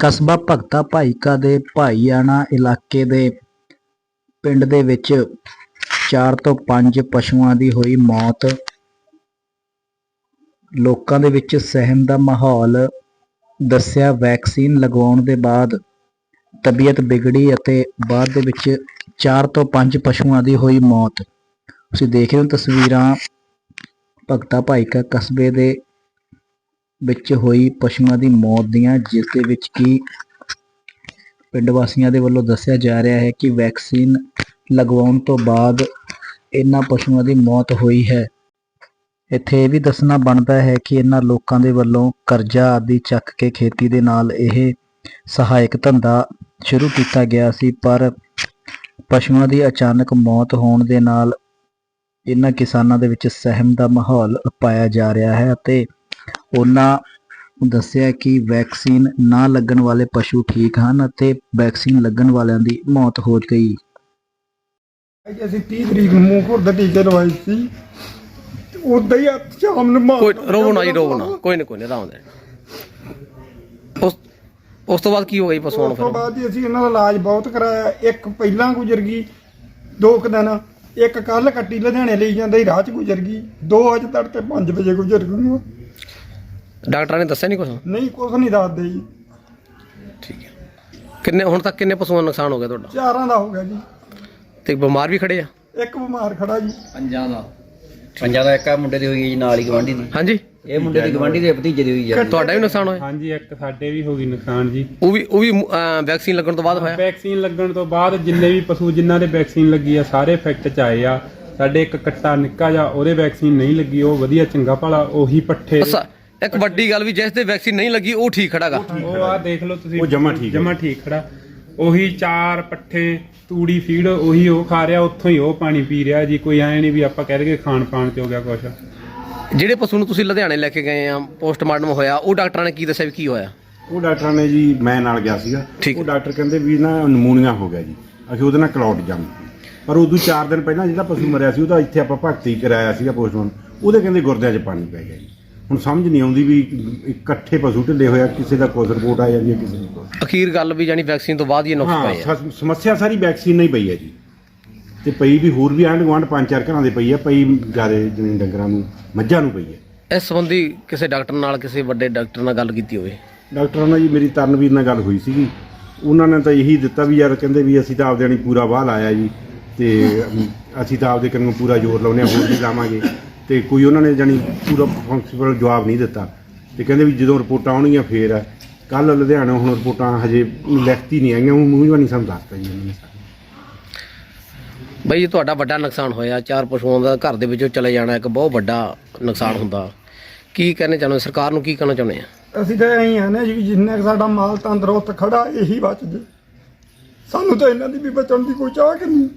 ਕਸਬਾ ਭਗਤਾ ਭਾਈਕਾ ਦੇ ਭਾਈਆਣਾ ਇਲਾਕੇ ਦੇ ਪਿੰਡ ਦੇ ਵਿੱਚ 4 ਤੋਂ 5 ਪਸ਼ੂਆਂ ਦੀ ਹੋਈ ਮੌਤ। ਲੋਕਾਂ ਦੇ ਵਿੱਚ ਸਹਿਮ ਦਾ ਮਾਹੌਲ ਦੱਸਿਆ ਵੈਕਸੀਨ ਲਗਵਾਉਣ ਦੇ ਬਾਅਦ ਤਬੀਅਤ ਵਿਗੜੀ ਅਤੇ ਬਾਅਦ ਦੇ ਵਿੱਚ 4 ਤੋਂ 5 ਪਸ਼ੂਆਂ ਦੀ ਹੋਈ ਮੌਤ। ਤੁਸੀਂ ਦੇਖ ਰਹੇ ਹੋ ਤਸਵੀਰਾਂ ਭਗਤਾ ਭਾਈਕਾ ਕਸਬੇ ਦੇ ਵਿੱਚ ਹੋਈ ਪਸ਼ੂਆਂ ਦੀ ਮੌਤ ਦੀਆਂ, ਜਿਸ ਦੇ ਵਿੱਚ ਕਿ ਪਿੰਡ ਵਾਸੀਆਂ ਦੇ ਵੱਲੋਂ ਦੱਸਿਆ ਜਾ ਰਿਹਾ ਹੈ ਕਿ ਵੈਕਸੀਨ ਲਗਵਾਉਣ ਤੋਂ ਬਾਅਦ ਇਹਨਾਂ ਪਸ਼ੂਆਂ ਦੀ ਮੌਤ ਹੋਈ ਹੈ। ਇੱਥੇ ਇਹ ਵੀ ਦੱਸਣਾ ਬਣਦਾ ਹੈ ਕਿ ਇਹਨਾਂ ਲੋਕਾਂ ਦੇ ਵੱਲੋਂ ਕਰਜ਼ਾ ਆਦਿ ਚੱਕ ਕੇ ਖੇਤੀ ਦੇ ਨਾਲ ਇਹ ਸਹਾਇਕ ਧੰਦਾ ਸ਼ੁਰੂ ਕੀਤਾ ਗਿਆ ਸੀ, ਪਰ ਪਸ਼ੂਆਂ ਦੀ ਅਚਾਨਕ ਮੌਤ ਹੋਣ ਦੇ ਨਾਲ ਇਹਨਾਂ ਕਿਸਾਨਾਂ ਦੇ ਵਿੱਚ ਸਹਿਮ ਦਾ ਮਾਹੌਲ ਪਾਇਆ ਜਾ ਰਿਹਾ ਹੈ ਅਤੇ ਉਹਨਾਂ ਦੱਸਿਆ ਕਿ ਵੈਕਸੀਨ ਨਾ ਲੱਗਣ ਵਾਲੇ ਪਸ਼ੂ ਠੀਕ ਹਨ ਅਤੇ ਵੈਕਸੀਨ ਲੱਗਣ ਵਾਲਿਆਂ ਦੀ ਮੌਤ ਹੋ ਗਈ। ਕਿ ਅਸੀਂ 30 ਤਰੀਕ ਨੂੰ ਮੂੰਹ ਖੁਰ ਦਾ ਟੀਕੇ ਲਵਾਈ ਸੀ। ਉਦਾਂ ਹੀ ਅੱਜ ਸ਼ਾਮ ਨੂੰ ਮਾਰ ਕੋਈ ਰੋਵੋ ਨਾ ਜੀ ਰੋਵੋ ਨਾ ਕੋਈ ਨਹੀਂ ਕੋਈ ਨਹੀਂ ਆਰਾਮ ਦੇ ਉਸ ਉਸ ਤੋਂ ਬਾਅਦ ਕੀ ਹੋ ਗਈ ਪਸ਼ੂਆਂ ਨੂੰ ਉਸ ਤੋਂ ਫਿਰ? ਬਾਅਦ ਜੀ ਅਸੀਂ ਇਹਨਾਂ ਦਾ ਇਲਾਜ ਬਹੁਤ ਕਰਾਇਆ। ਇੱਕ ਪਹਿਲਾਂ ਗੁਜ਼ਰ ਗਈ ਦੋ ਕੁ ਦਿਨ। ਇੱਕ ਕੱਲ ਕੱਟੀ ਲੁਧਿਆਣੇ ਲਈ ਜਾਂਦਾ ਸੀ ਰਾਹ ਚ ਗੁਜ਼ਰ ਗਈ। ਦੋ ਅੱਜ ਤੜਕੇ 5 ਵਜੇ ਗੁਜ਼ਰ ਗਈ। ਡਾਕਟਰਾਂ ਨੇ ਦੱਸਿਆ ਨਹੀਂ ਕੁਝ ਨਹੀਂ ਕੁਛ ਨਹੀਂ ਦੱਸਦੇ ਜੀ। ਠੀਕ ਹੈ। ਕਿੰਨੇ ਹੁਣ ਤੱਕ ਕਿੰਨੇ ਪਸ਼ੂਆਂ ਦਾ ਨੁਕਸਾਨ ਹੋ ਗਿਆ ਤੁਹਾਡਾ? ਚਾਰਾਂ ਦਾ ਹੋ ਗਿਆ ਜੀ। ਤੇ ਬਿਮਾਰ ਵੀ ਖੜੇ ਆ? ਇੱਕ ਬਿਮਾਰ ਖੜਾ ਜੀ। ਪੰਜਾਂ ਦਾ। ਪੰਜਾਂ ਦਾ ਇੱਕ ਆ ਮੁੰਡੇ ਦੀ ਹੋਈ ਹੈ ਜੀ ਨਾਲ ਹੀ ਗਵਾਂਢੀ ਦੀ। ਹਾਂਜੀ। ਇਹ ਮੁੰਡੇ ਦੀ ਗਵਾਂਢੀ ਦੇ ਭਤੀਜੇ ਦੀ ਹੋਈ ਹੈ ਤੁਹਾਡਾ ਵੀ ਨੁਕਸਾਨ ਹੋਇਆ? ਹਾਂਜੀ ਇੱਕ ਸਾਡੇ ਵੀ ਹੋ ਗਈ ਨੁਕਸਾਨ ਜੀ। ਉਹ ਵੀ ਉਹ ਵੀ ਵੈਕਸੀਨ ਲੱਗਣ ਤੋਂ ਬਾਅਦ ਹੋਇਆ? ਵੈਕਸੀਨ ਲੱਗਣ ਤੋਂ ਬਾਅਦ ਜਿੰਨੇ ਵੀ ਪਸ਼ੂ ਜਿਨ੍ਹਾਂ ਦੇ ਵੈਕਸੀਨ ਲੱਗੀ ਆ ਸਾਰੇ ਇਫੈਕਟ ਚ ਆਏ ਆ। ਸਾਡੇ ਇੱਕ ਕੱਟਾ ਨਿੱਕਾ ਜਿਹਾ ਉਹਦੇ ਵੈਕਸੀਨ ਨਹੀਂ ਲੱਗੀ ਉਹ ਵਧੀਆ ਚੰਗਾ ਭਲਾ ਉਹੀ ਪੱਠੇ ਅੱਛਾ ਇੱਕ ਵੱਡੀ ਗੱਲ ਵੀ ਜਿਸ ਤੇ ਵੈਕਸੀਨ ਨਹੀਂ ਲੱਗੀ ਉਹ ਠੀਕ ਖੜਾਗਾ। ਉਹ ਆ ਦੇਖ ਲਓ ਤੁਸੀਂ। ਉਹ ਜਮਾ ਠੀਕ ਜਮਾ ਠੀਕ ਖੜਾ। ਉਹੀ ਚਾਰ ਪੱਠੇ ਤੂੜੀ ਫੀਡ ਉਹੀ ਉਹ ਖਾ ਰਿਹਾ ਉੱਥੋਂ ਹੀ ਉਹ ਪਾਣੀ ਪੀ ਰਿਹਾ ਜੀ। ਕੋਈ ਐ ਨਹੀਂ ਵੀ ਆਪਾਂ ਕਹਿ ਦਈਏ ਖਾਣ ਪਾਣ ਚ ਹੋ ਗਿਆ ਕੁਛ। ਜਿਹੜੇ ਪਸ਼ੂ ਨੂੰ ਤੁਸੀਂ ਲੁਧਿਆਣੇ ਲੈ ਕੇ ਗਏ ਆ ਪੋਸਟਮਾਰਟਮ ਹੋਇਆ ਉਹ ਡਾਕਟਰਾਂ ਨੇ ਕੀ ਦੱਸਿਆ ਵੀ ਕੀ ਹੋਇਆ? ਉਹ ਡਾਕਟਰਾਂ ਨੇ ਜੀ ਮੈਂ ਨਾਲ ਗਿਆ ਸੀਗਾ। ਠੀਕ। ਉਹ ਡਾਕਟਰ ਕਹਿੰਦੇ ਵੀ ਨਾ ਨਮੂਨੀਆ ਹੋ ਗਿਆ ਜੀ। ਅਸੀਂ ਉਹਦੇ ਨਾਲ ਕਲੌਟ ਜੰਮ ਪਰ ਉਦੋਂ 4 ਦਿਨ ਪਹਿਲਾਂ ਜਿਹੜਾ ਪਸ਼ੂ ਮਰਿਆ ਸੀ ਉਹਦਾ ਇੱਥੇ ਆਪਾਂ ਭਰਤੀ ਕਰਾਇਆ ਸੀਗਾ ਪੋਸਟਮਾਰਟਮ ਉਹਦੇ ਕਹਿੰਦੇ ਗੁਰਦਿਆਂ 'ਚ ਪਾਣੀ ਪੈ ਗਿਆ ਜੀ। ਹੁਣ ਸਮਝ ਨਹੀਂ ਆਉਂਦੀ ਵੀ ਇਕੱਠੇ ਪਸ਼ੂ ਢਿੱਲੇ ਹੋਇਆ ਕਿਸੇ ਦਾ ਕੁਛ ਰਿਪੋਰਟ ਆ ਜਾਂਦੀ ਹੈ ਕਿਸੇ ਦੀ ਕੁਛ। ਅਖੀਰ ਗੱਲ ਵੀ ਜਾਨੀ ਵੈਕਸੀਨ ਤੋਂ ਬਾਅਦ ਹੀ ਇਹ ਨੁਕਸ ਹਾਂ ਪਏ ਆ। ਸ- ਸਮੱਸਿਆ ਸਾਰੀ ਵੈਕਸੀਨ ਨਾਲ ਹੀ ਪਈ ਹੈ ਜੀ। ਤੇ ਪਈ ਵੀ ਹੋਰ ਵੀ ਆਂਢ ਗੁਆਂਢ ਪੰਜ ਚਾਰ ਘਰਾਂ ਦੇ ਪਈ ਹੈ ਪਈ ਜਿਆਦੇ ਜਿਵੇਂ ਡੰਗਰਾਂ ਨੂੰ ਮੱਝਾਂ ਨੂੰ ਪਈ ਹੈ। ਇਸ ਸੰਬੰਧੀ ਕਿਸੇ ਡਾਕਟਰ ਨਾਲ ਕਿਸੇ ਵੱਡੇ ਡਾਕਟਰ ਨਾਲ ਗੱਲ ਕੀਤੀ ਹੋਵੇ। ਡਾਕਟਰਾਂ ਨਾਲ ਜੀ ਮੇਰੀ ਤਰਨਵੀਰ ਨਾਲ ਗੱਲ ਹੋਈ ਸੀਗੀ। ਉਹਨਾਂ ਨੇ ਤਾਂ ਇਹੀ ਦਿੱਤਾ ਵੀ ਯਾਰ ਕਹਿੰਦੇ ਵੀ ਅਸੀਂ ਤਾਂ ਆਪਦੇ ਨਹੀਂ ਪੂਰਾ ਵਾਹ ਲਾਇਆ ਜੀ ਤੇ ਅਮ, ਅਸੀਂ ਤਾਂ ਆਪਦੇ ਕੰਨੋਂ ਪੂਰਾ ਜ਼ੋਰ ਲਾਉਨੇ ਆ ਹੋਰ ਵੀ ਲਾਵਾਂਗੇ। ਤੇ ਕੋਈ ਉਹਨਾਂ ਨੇ ਜਾਨੀ ਪੂਰਾ ਫੰਕਸ਼ਨਲ ਜਵਾਬ ਨਹੀਂ ਦਿੱਤਾ। ਤੇ ਕਹਿੰਦੇ ਵੀ ਜਦੋਂ ਰਿਪੋਰਟਾਂ ਆਉਣਗੀਆਂ ਫੇਰ ਆ ਕੱਲ ਲੁਧਿਆਣੇ ਹੁਣ ਰਿਪੋਰਟਾਂ ਹਜੇ ਲਿਖਤੀ ਨਹੀਂ ਆਈਆਂ ਉਹ ਮੂੰਹ ਨਹੀਂ ਸਾਨੂੰ ਦੱਸਤਾ ਜੀ ਉਹਨਾਂ ਨੇ। ਬਈ ਇਹ ਤੁਹਾਡਾ ਵੱਡਾ ਨੁਕਸਾਨ ਹੋਇਆ। ਚਾਰ ਪਸ਼ੂਆਂ ਦਾ ਘਰ ਦੇ ਵਿੱਚੋਂ ਚਲੇ ਜਾਣਾ ਇੱਕ ਬਹੁਤ ਵੱਡਾ ਨੁਕਸਾਨ ਹੁੰਦਾ। ਕੀ ਕਹਿਣਾ ਚਾਹੁੰਦੇ ਹੋ? ਸਰਕਾਰ ਨੂੰ ਕੀ ਕਹਿਣਾ ਚਾਹੁੰਦੇ ਆ? ਅਸੀਂ ਤਾਂ ਐਂ ਆ ਨਾ ਜੀ ਜਿੰਨਾ ਕੁ ਸਾਡਾ ਮਾਲ ਤੰਦਰੁਸਤ ਖੜਾ ਇਹੀ ਬਚ ਜੇ ਸਾਨੂੰ ਤਾਂ ਇਹਨਾਂ ਦੀ ਵੀ ਬਚਣ ਦੀ ਕੋਈ ਚਾਹ ਕਿ ਨਹੀਂ